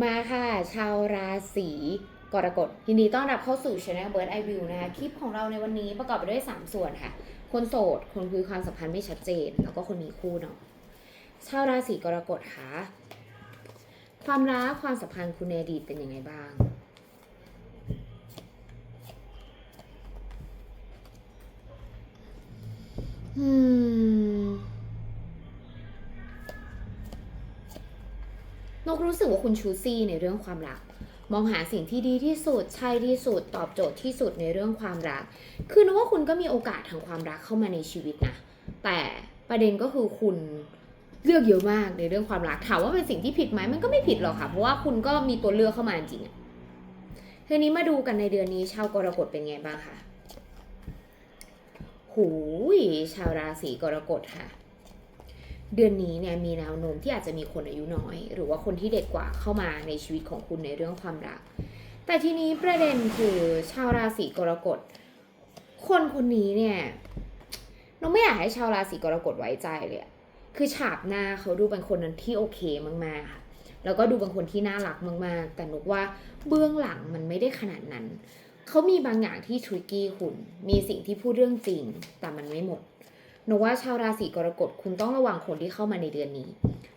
มาค่ะ ชาวราศีกรกฎยินดีต้อนรับเข้าสู่ Channel Bird Eye View นะคะ คลิปของเราในวันนี้ประกอบไปด้วย 3 ส่วนค่ะ คนโสด คนคุยความสัมพันธ์ไม่ชัดเจน แล้วก็คนมีคู่เนาะชาวราศีกรกฎค่ะ ความรักความสัมพันธ์คุณในอดีตเป็นยังไงบ้าง อืม นกรู้สึกว่าคุณชูซี่ในเรื่องความรัก มองหาสิ่งที่ดีที่สุดใช่ที่สุด ตอบโจทย์ที่สุดในเรื่องความรัก คือนึกว่าคุณก็มีโอกาสทางความรักเข้ามาในชีวิตนะแต่ประเด็นก็คือคุณเลือกเยอะมากในเรื่องความรักถามว่าเป็นสิ่งที่ผิดไหมมันก็ไม่ผิดหรอกค่ะ เพราะว่าคุณก็มีตัวเลือกเข้ามาจริงอะทีนี้มาดูกันในเดือนนี้ชาวกรกฎเป็นไงบ้างคะหูยชาวราศีกรกฎค่ะ เดือนนี้เนี่ยมีแนวโน้มที่อาจจะมีคนอายุน้อย หรือว่าคนที่เด็กกว่าเข้ามาในชีวิตของคุณในเรื่องความรัก แต่ทีนี้ประเด็นคือชาวราศีกรกฎ คนคนนี้เนี่ยเราไม่อยากให้ชาวราศีกรกฎไว้ใจเลย คือฉากหน้าเขาดูเป็นคนนั้นที่โอเคมากๆค่ะแล้วก็ดูเป็นคนที่น่ารักมากๆ แต่นุกว่าเบื้องหลังมันไม่ได้ขนาดนั้น เขามีบางอย่างที่ทริกกี้คุณ มีสิ่งที่พูดเรื่องจริง แต่มันไม่หมด หนูว่าชาวราศีกรกฎคุณต้องระวังคนที่เข้ามาในเดือนนี้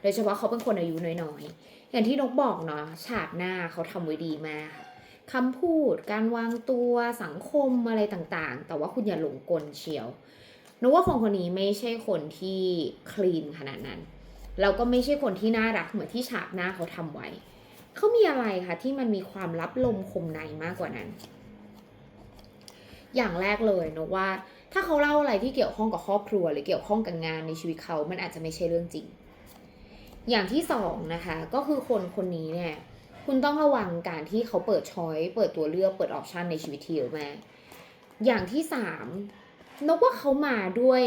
โดยเฉพาะเขาเป็นคนอายุน้อยๆ อย่างที่นกบอกเนาะฉากหน้าเขาทำไว้ดีมากคำพูด การวางตัวสังคมอะไรต่างๆ แต่ว่าคุณอย่าหลงกลเชียวหนูว่าคนคนนี้ไม่ใช่คนที่คลีนขนาดนั้น แล้วก็ไม่ใช่คนที่น่ารักเหมือนที่ฉากหน้าเขาทำไว้ เขามีอะไรคะที่มันมีความลับลมคมในมากกว่านั้น อย่างแรกเลยนึกว่า ถ้าเขาเล่าอะไรที่เกี่ยวข้องกับครอบครัว หรือเกี่ยวข้องกับงานในชีวิตเขา มันอาจจะไม่ใช่เรื่องจริง อย่างที่สองนะคะ ก็คือคนคนนี้เนี่ย คุณต้องระวังการที่เขาเปิดช้อยเปิดตัวเลือก เปิดออปชันในชีวิตที่เยอะมากอย่างที่สามนกว่าเขามาด้วย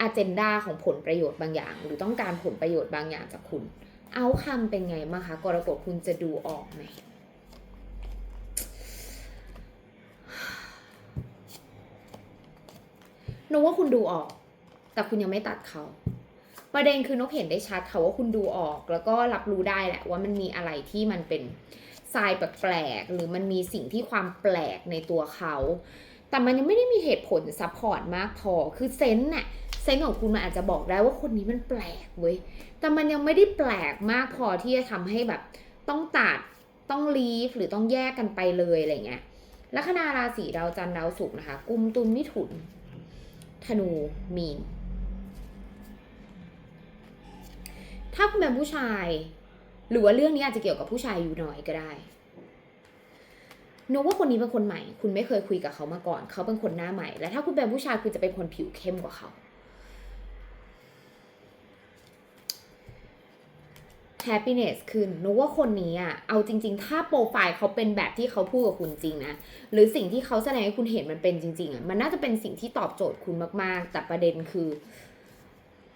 อ g เจนดาของผลประโยชน์บางอย่าง หรือต้องการผลประโยชน์บางอย่างจากคุณ เอาคำเป็นไงบ้างคะกรกฎคุณจะดูออกไหม นกว่าคุณดูออก แต่คุณยังไม่ตัดเขา ประเด็นคือนกเห็นได้ชัดค่ะว่าคุณดูออก แล้วก็รับรู้ได้แหละว่ามันมีอะไรที่มันเป็นทรายแปลกๆหรือมันมีสิ่งที่ความแปลกในตัวเขา แต่มันยังไม่ได้มีเหตุผลซัพพอร์ตมากพอ คือเซนส์น่ะเซนส์ของคุณมันอาจจะบอกได้ว่าคนนี้มันแปลกเว้ย แต่มันยังไม่ได้แปลกมากพอที่จะทำให้แบบต้องตัด ต้องลีฟหรือต้องแยกกันไปเลยอะไรเงี้ย ลัคนาราศีดาวจันทร์ดาวศุกร์นะคะ กุมตุลมิถุน ธนูมีน ถ้าคุณเป็นผู้ชาย หรือว่าเรื่องนี้อาจจะเกี่ยวกับผู้ชายอยู่หน่อยก็ได้โน้ว่าคนนี้เป็นคนใหม่ คุณไม่เคยคุยกับเขามาก่อน เขาเป็นคนหน้าใหม่ และถ้าคุณเป็นผู้ชายคุณจะเป็นคนผิวเข้มกว่าเขา happiness ขึ้นนกว่าคนนี้อะเอาจริง ๆ ถ้าโปรไฟล์เขาเป็นแบบที่เขาพูดกับคุณจริงนะ หรือสิ่งที่เขาแสดงให้คุณเห็นมันเป็นจริง ๆอะมันน่าจะเป็นสิ่งที่ตอบโจทย์คุณมากๆ แต่ประเด็นคือ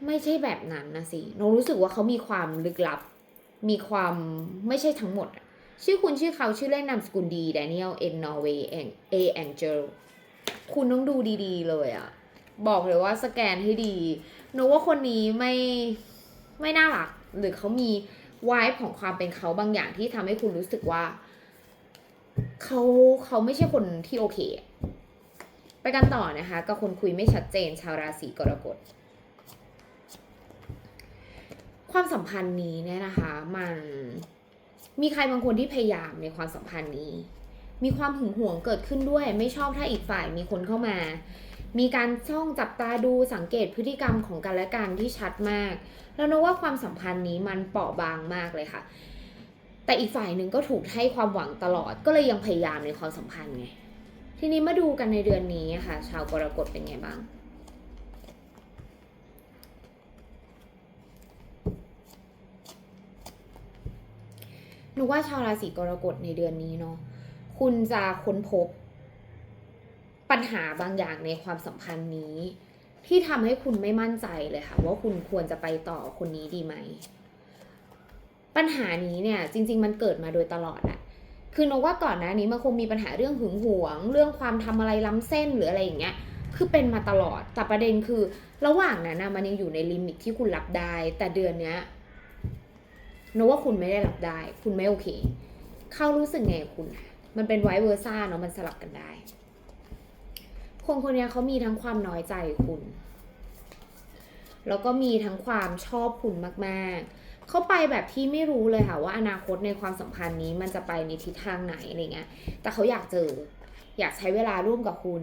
ไม่ใช่แบบนั้นนะสินกรู้สึกว่าเขามีความลึกลับ มีความไม่ใช่ทั้งหมด ชื่อคุณชื่อเขาชื่อเล่นนามสกุลดีแดเนียลเอ็นนอร์เวย์เอ็นเอแองเจลคุณต้องดูดีๆ เลยอะบอกเลยว่าสแกนให้ดีนกว่าคนนี้ไม่ไม่น่ารักหรือเขามี วายของความเป็นเขาบางอย่างที่ทำให้คุณรู้สึกว่าเขาเขาไม่ใช่คนที่โอเค ไปกันต่อนะคะกับคนคุยไม่ชัดเจนชาวราศีกรกฎความสัมพันธ์นี้เนี่ยนะคะ มันมีใครบางคนที่พยายามในความสัมพันธ์นี้ มีความหึงหวงเกิดขึ้นด้วย ไม่ชอบถ้าอีกฝ่ายมีคนเข้ามา มีการช่องจับตาดูสังเกตพฤติกรรมของกันและกันที่ชัดมาก แล้วนึกว่าความสัมพันธ์นี้มันเปราะบางมากเลยค่ะ แต่อีกฝ่ายหนึ่งก็ถูกให้ความหวังตลอด ก็เลยยังพยายามในความสัมพันธ์ไง ทีนี้มาดูกันในเดือนนี้ค่ะ ชาวกรกฎเป็นไงบ้างหนูว่าชาวราศีกรกฎในเดือนนี้เนาะคุณจะค้นพบปัญหาบางอย่างในความสัมพันธ์นี้ ที่ทำให้คุณไม่มั่นใจเลยค่ะ ว่าคุณควรจะไปต่อคนนี้ดีไหม ปัญหานี้เนี่ยจริง ๆ มันเกิดมาโดยตลอดอะคือนกว่าก่อนหน้านี้มันคงมีปัญหาเรื่องหึงหวง เรื่องความทำอะไรล้ำเส้นหรืออะไรอย่างเงี้ย คือเป็นมาตลอด แต่ประเด็นคือ ระหว่างนั้นนะมันยังอยู่ในลิมิตที่คุณรับได้ แต่เดือนเนี้ยนกว่าคุณไม่ได้รับได้ คุณไม่โอเค เข้ารู้สึกไงคุณ มันเป็นไวเวอร์ซ่าเนาะมันสลับกันได้ คนคนนี้เขามีทั้งความน้อยใจคุณ แล้วก็มีทั้งความชอบคุณมากๆ เขาไปแบบที่ไม่รู้เลยค่ะว่าอนาคตในความสัมพันธ์นี้มันจะไปในทิศทางไหนอะไรเงี้ย แต่เขาอยากเจอ อยากใช้เวลาร่วมกับคุณ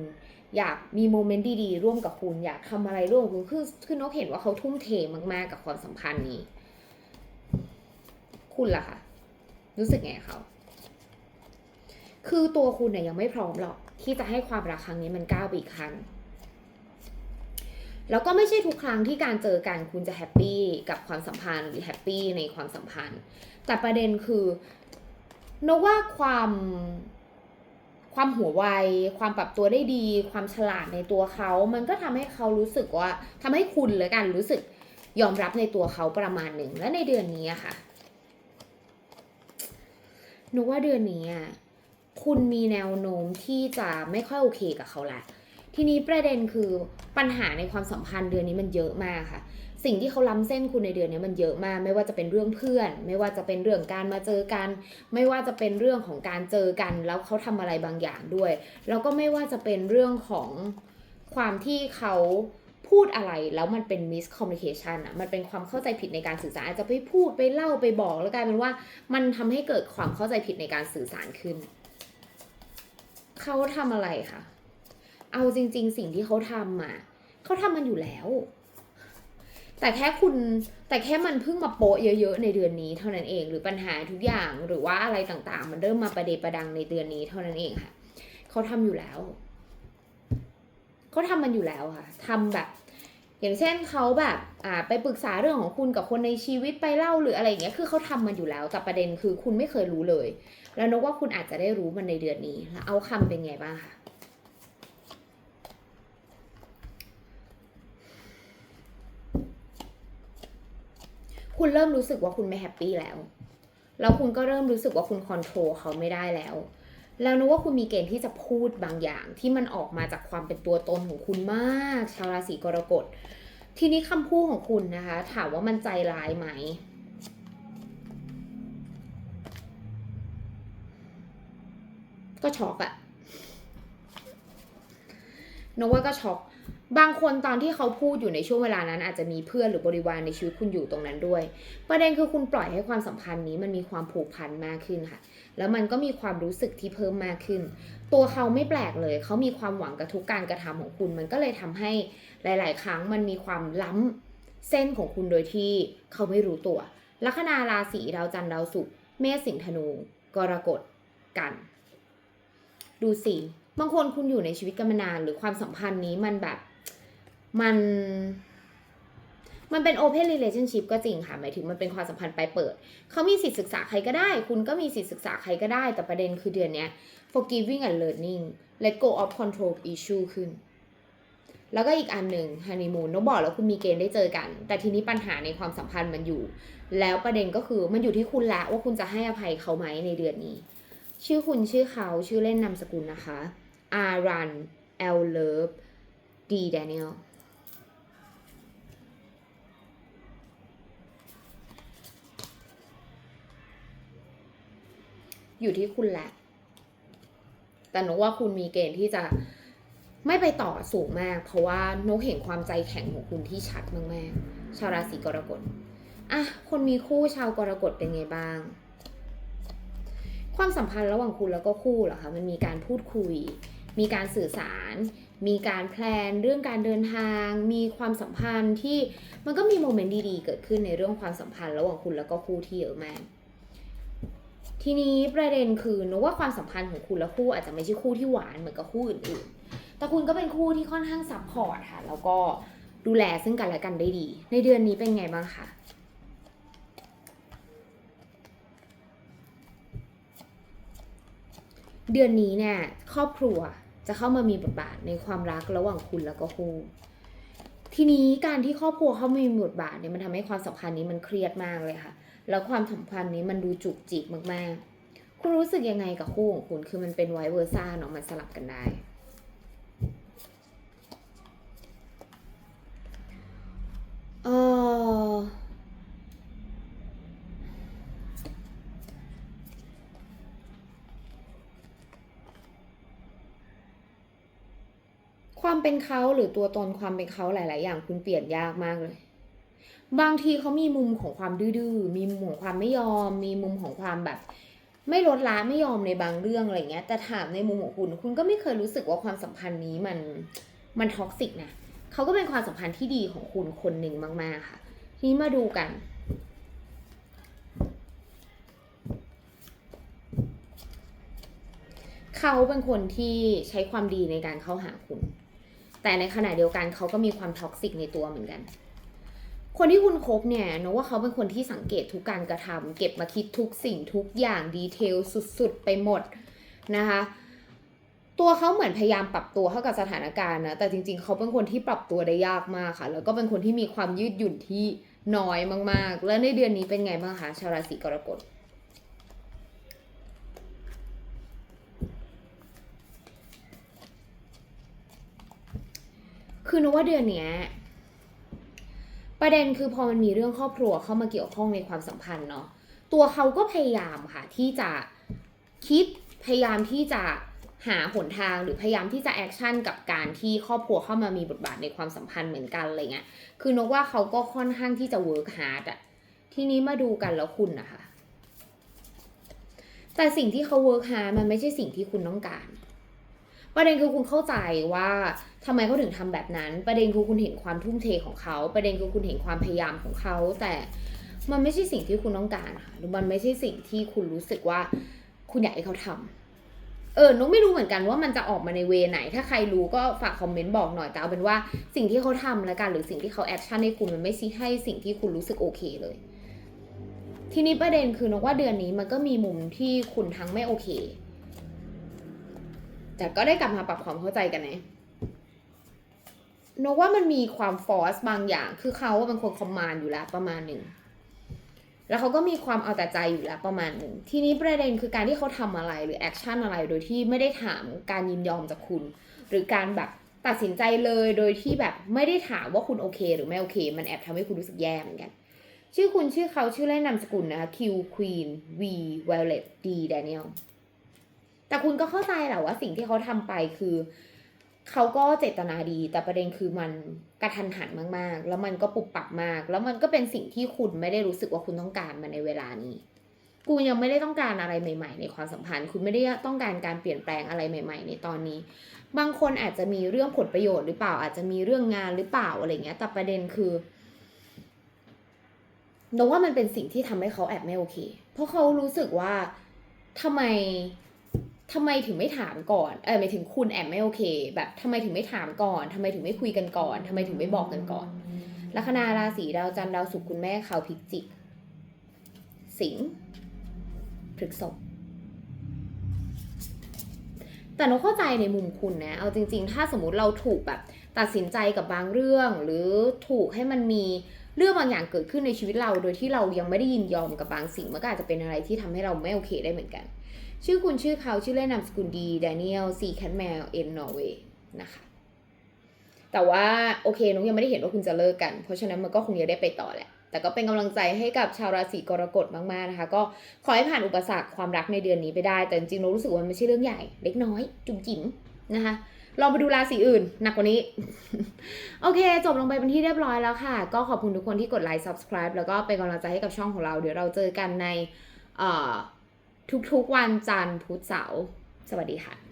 อยากมีโมเมนต์ดีๆร่วมกับคุณ อยากทำอะไรร่วมกับคุณ คือคือนกเห็นว่าเขาทุ่มเทมากๆ กับความสัมพันธ์นี้ คุณล่ะคะรู้สึกไงเขา คือตัวคุณเนี่ยยังไม่พร้อมหรอก ที่จะให้ความรักครั้งนี้มันก้าวไปอีกขั้นแล้วก็ไม่ใช่ทุกครั้งที่การเจอกันคุณจะแฮปปี้กับความสัมพันธ์หรือแฮปปี้ในความสัมพันธ์ แต่ประเด็นคือนกว่าความความหัวไว ความปรับตัวได้ดี ความฉลาดในตัวเขา มันก็ทำให้เขารู้สึกว่าทำให้คุณเลยกันรู้สึกยอมรับในตัวเขาประมาณหนึ่งและในเดือนนี้ค่ะนึกว่าเดือนนี้อะ คุณมีแนวโน้มที่จะไม่ค่อยโอเคกับเขาละทีนี้ประเด็นคือปัญหาในความสัมพันธ์เดือนนี้มันเยอะมากค่ะ สิ่งที่เขาล้ำเส้นคุณในเดือนนี้มันเยอะมาก ไม่ว่าจะเป็นเรื่องเพื่อน ไม่ว่าจะเป็นเรื่องการมาเจอกัน ไม่ว่าจะเป็นเรื่องของการเจอกัน แล้วเขาทำอะไรบางอย่างด้วย แล้วก็ไม่ว่าจะเป็นเรื่องของความที่เขาพูดอะไรแล้วมันเป็น miscommunication อะมันเป็นความเข้าใจผิดในการสื่อสารอาจจะไปพูดไปเล่าไปบอกแล้วกลายเป็นว่ามันทำให้เกิดความเข้าใจผิดในการสื่อสารขึ้น เขาทำอะไรคะเอาจริง ๆ สิ่งที่เขาทำอะเขาทำมันอยู่แล้ว แต่แค่คุณแต่แค่มันเพิ่งมาโปะเยอะ ๆ ในเดือนนี้เท่านั้นเอง หรือปัญหาทุกอย่างหรือว่าอะไรต่างๆ มันเริ่มมาประเดประดังในเดือนนี้เท่านั้นเองค่ะเขาทำอยู่แล้วเขาทำมันอยู่แล้วค่ะทำแบบ อย่างเช่นเขาแบบอ่าไปปรึกษาเรื่องของคุณกับคนในชีวิตไปเล่าหรืออะไรอย่างเงี้ยคือเขาทำมันอยู่แล้วแต่ประเด็นคือคุณไม่เคยรู้เลย แล้วนกว่าคุณอาจจะได้รู้มันในเดือนนี้ แล้วเอาคำเป็นไงบ้างคะคุณเริ่มรู้สึกว่าคุณไม่แฮปปี้แล้ว แล้วคุณก็เริ่มรู้สึกว่าคุณคอนโทรลเขาไม่ได้แล้ว แล้วนึกว่าคุณมีเกณฑ์ที่จะพูดบางอย่าง ที่มันออกมาจากความเป็นตัวตนของคุณมาก ชาวราศีกรกฎ ทีนี้คำพูดของคุณนะคะ ถามว่ามันใจร้ายไหม ก็ช็อกอะนกว่าก็ช็อก บางคนตอนที่เขาพูดอยู่ในช่วงเวลานั้น อาจจะมีเพื่อนหรือบริวารในชีวิตคุณอยู่ตรงนั้นด้วย ประเด็นคือคุณปล่อยให้ความสัมพันธ์นี้มันมีความผูกพันมากขึ้นค่ะ แล้วมันก็มีความรู้สึกที่เพิ่มมากขึ้น ตัวเขาไม่แปลกเลย เขามีความหวังกับทุกการกระทำของคุณ มันก็เลยทำให้หลาย ๆ ครั้งมันมีความล้ำเส้นของคุณโดยที่เขาไม่รู้ตัว ลัคนาราศีดาวจันทร์ดาวศุกร์เมษสิงห์ธนู กรกฎกัน ดูสิ บางคนคุณอยู่ในชีวิตกันมานาน หรือความสัมพันธ์นี้มันแบบมัน มันเป็น open relationship ก็จริงค่ะ หมายถึงมันเป็นความสัมพันธ์ไปเปิด เขามีสิทธิศึกษาใครก็ได้ คุณก็มีสิทธิศึกษาใครก็ได้ แต่ประเด็นคือเดือนนี้ forgiving and learning let go of control issue ขึ้น แล้วก็อีกอันหนึ่ง honeymoon นกบอกแล้วคุณมีเกณฑ์ได้เจอกัน แต่ทีนี้ปัญหาในความสัมพันธ์มันอยู่ แล้วประเด็นก็คือมันอยู่ที่คุณละว่าคุณจะให้อภัยเขาไหมในเดือนนี้ ชื่อคุณชื่อเขาชื่อเล่นนามสกุลนะคะอารัน L Love D Daniel อยู่ที่คุณแหละ แต่นกว่าคุณมีเกณฑ์ที่จะไม่ไปต่อสูงมาก เพราะว่านกเห็นความใจแข็งของคุณที่ชัดมากๆชาวราศีกรกฎอะ คนมีคู่ชาวกรกฎเป็นไงบ้าง ความสัมพันธ์ระหว่างคุณแล้วก็คู่เหรอคะมันมีการพูดคุย มีการสื่อสาร มีการแพลนเรื่องการเดินทาง มีความสัมพันธ์ที่มันก็มีโมเมนต์ดีๆ เกิดขึ้นในเรื่องความสัมพันธ์ระหว่างคุณแล้วก็คู่ที่เยอะมากทีนี้ประเด็นคือนกว่าความสัมพันธ์ของคุณและคู่อาจจะไม่ใช่คู่ที่หวานเหมือนกับคู่อื่นๆ แต่คุณก็เป็นคู่ที่ค่อนข้างซับพอร์ตค่ะ แล้วก็ดูแลซึ่งกันและกันได้ดี ในเดือนนี้เป็นไงบ้างคะ เดือนนี้เนี่ยครอบครัวจะเข้ามามีบทบาทในความรักระหว่างคุณแล้วก็คู่ทีนี้การที่ครอบครัวเข้ามามีบทบาทเนี่ยมันทำให้ความสัมพันธ์นี้มันเครียดมากเลยค่ะ แล้วความสัมพันธ์นี้มันดูจุกจิกมากๆ คุณรู้สึกยังไงกับคู่ของคุณคือมันเป็นไวเวอร์ซ่าเนาะมันสลับกันได้ เออ ความเป็นเขาหรือตัวตนความเป็นเขาหลาย ๆ อย่างคุณเปลี่ยนยากมากเลย บางทีเขามีมุมของความดื้อมีมุมของความไม่ยอม มีมุมของความแบบ ไม่ลดละไม่ยอมในบางเรื่องอะไรเงี้ย แต่ถามในมุมของคุณ คุณก็ไม่เคยรู้สึกว่าความสัมพันธ์นี้มันมันท็อกซิกนะเขาก็เป็นความสัมพันธ์ที่ดีของคุณคนหนึ่งมาก ๆ ค่ะ ทีนี้มาดูกันเขาเป็นคนที่ใช้ความดีในการเข้าหาคุณ แต่ในขณะเดียวกันเขาก็มีความท็อกซิกในตัวเหมือนกัน คนที่คุณคบเนี่ยนกว่าเขาเป็นคนที่สังเกตทุกการกระทำเก็บมาคิดทุกสิ่งทุกอย่างดีเทลสุดๆ ไปหมดนะคะตัวเขาเหมือนพยายามปรับตัวเข้ากับสถานการณ์นะแต่จริงๆ เขาเป็นคนที่ปรับตัวได้ยากมากค่ะ แล้วก็เป็นคนที่มีความยืดหยุ่นที่น้อยมากๆ แล้วในเดือนนี้เป็นไงบ้างคะชาวราศีกรกฎ คือนกว่าเดือนเนี้ยประเด็นคือพอมันมีเรื่องครอบครัวเข้ามาเกี่ยวข้องในความสัมพันธ์เนาะตัวเขาก็พยายามค่ะที่จะคิดพยายามที่จะหาหนทางหรือพยายามที่จะแอคชั่นกับการที่ครอบครัวเข้ามามีบทบาทในความสัมพันธ์เหมือนกันอะไรเงี้ย คือนกว่าเขาก็ค่อนข้างที่จะเวิร์กฮาร์ดอะทีนี้มาดูกันแล้วคุณนะคะ แต่สิ่งที่เขาเวิร์กฮาร์ดมันไม่ใช่สิ่งที่คุณต้องการ ประเด็นคือคุณเข้าใจว่าทำไมเขาถึงทำแบบนั้น ประเด็นคือคุณเห็นความทุ่มเทของเขา ประเด็นคือคุณเห็นความพยายามของเขา แต่มันไม่ใช่สิ่งที่คุณต้องการค่ะหรือมันไม่ใช่สิ่งที่คุณรู้สึกว่าคุณอยากให้เขาทำเออนกไม่รู้เหมือนกันว่ามันจะออกมาในเวไหน ถ้าใครรู้ก็ฝากคอมเมนต์บอกหน่อยแต่เอาเป็นว่าสิ่งที่เขาทำแล้วกันหรือสิ่งที่เขาแอคชั่นให้คุณมันไม่ใช่ให้สิ่งที่คุณรู้สึกโอเคเลย ทีนี้ประเด็นคือนกว่าเดือนนี้มันก็มีมุมที่คุณทั้งไม่โอเค แต่ก็ได้กลับมาปรับความเข้าใจกันนะนกว่ามันมีความฟอร์สบางอย่าง คือเขาเป็นคนคอมมานด์อยู่แล้วประมาณหนึ่ง แล้วเขาก็มีความเอาแต่ใจอยู่แล้วประมาณหนึ่ง ทีนี้ประเด็นคือการที่เขาทำอะไรหรือแอคชั่นอะไรโดยที่ไม่ได้ถามการยินยอมจากคุณ หรือการแบบตัดสินใจเลยโดยที่แบบไม่ได้ถามว่าคุณโอเค หรือไม่โอเค มันแอบทำให้คุณรู้สึกแย่เหมือนกัน ชื่อคุณชื่อเขาชื่อเล่นนามสกุลนะคะ Q Queen V Violet D Daniel แต่คุณก็เข้าใจแหละว่าสิ่งที่เขาทำไปคือ เขาก็เจตนาดี แต่ประเด็นคือมันกระทันหันมาก ๆ แล้วมันก็ปุบปับมาก แล้วมันก็เป็นสิ่งที่คุณไม่ได้รู้สึกว่าคุณต้องการมันในเวลานี้กูยังไม่ได้ต้องการอะไรใหม่ ๆ ในความสัมพันธ์ คุณไม่ได้ต้องการการเปลี่ยนแปลงอะไรใหม่ ๆ ในตอนนี้ บางคนอาจจะมีเรื่องผลประโยชน์หรือเปล่า อาจจะมีเรื่องงานหรือเปล่าอะไรเงี้ย แต่ประเด็นคือนว่ามันเป็นสิ่งที่ทำให้เขาแอบไม่โอเค เพราะเขารู้สึกว่าทำไม ทำไมถึงไม่ถามก่อน เออหมายถึงคุณแอบไม่โอเค แบบทำไมถึงไม่ถามก่อนทำไมถึงไม่คุยกันก่อนทำไมถึงไม่บอกกันก่อน ลัคนาราศีดาวจันทร์ดาวศุกร์คุณแม่เขาพิจิก สิงห์พฤกษภแต่นกเข้าใจในมุมคุณนะ เอาจริง ๆ ถ้าสมมติเราถูกแบบตัดสินใจกับบางเรื่องหรือถูกให้มันมีเรื่องบางอย่างเกิดขึ้นในชีวิตเรา โดยที่เรายังไม่ได้ยินยอมกับบางสิ่งมันก็อาจจะเป็นอะไรที่ทำให้เราไม่โอเคได้เหมือนกัน ชื่อคุณชื่อเขาชื่อเล่นนามสกุลดีแดเนียลซีแคทแมวเอ็นนอร์เวย์นะคะ แต่ว่าโอเคน้องยังไม่ได้เห็นว่าคุณจะเลิกกัน เพราะฉะนั้นมันก็คงยังได้ไปต่อแหละ แต่ก็เป็นกำลังใจให้กับชาวราศีกรกฎมากๆนะคะ ก็ขอให้ผ่านอุปสรรคความรักในเดือนนี้ไปได้ แต่จริงๆเรารู้สึกว่ามันไม่ใช่เรื่องใหญ่ เล็กน้อย จุ๋มจิ๋มนะคะลองไปดูราศีอื่นหนักกว่านี้ โอเค จบลงไปเป็นที่เรียบร้อยแล้วค่ะ ก็ขอบคุณทุกคนที่กดไลค์ subscribe แล้วก็เป็นกำลังใจให้กับช่องของเรา เดี๋ยวเราเจอกันในเอ่อ ทุกๆวันจันทร์พุธเสาร์สวัสดีค่ะ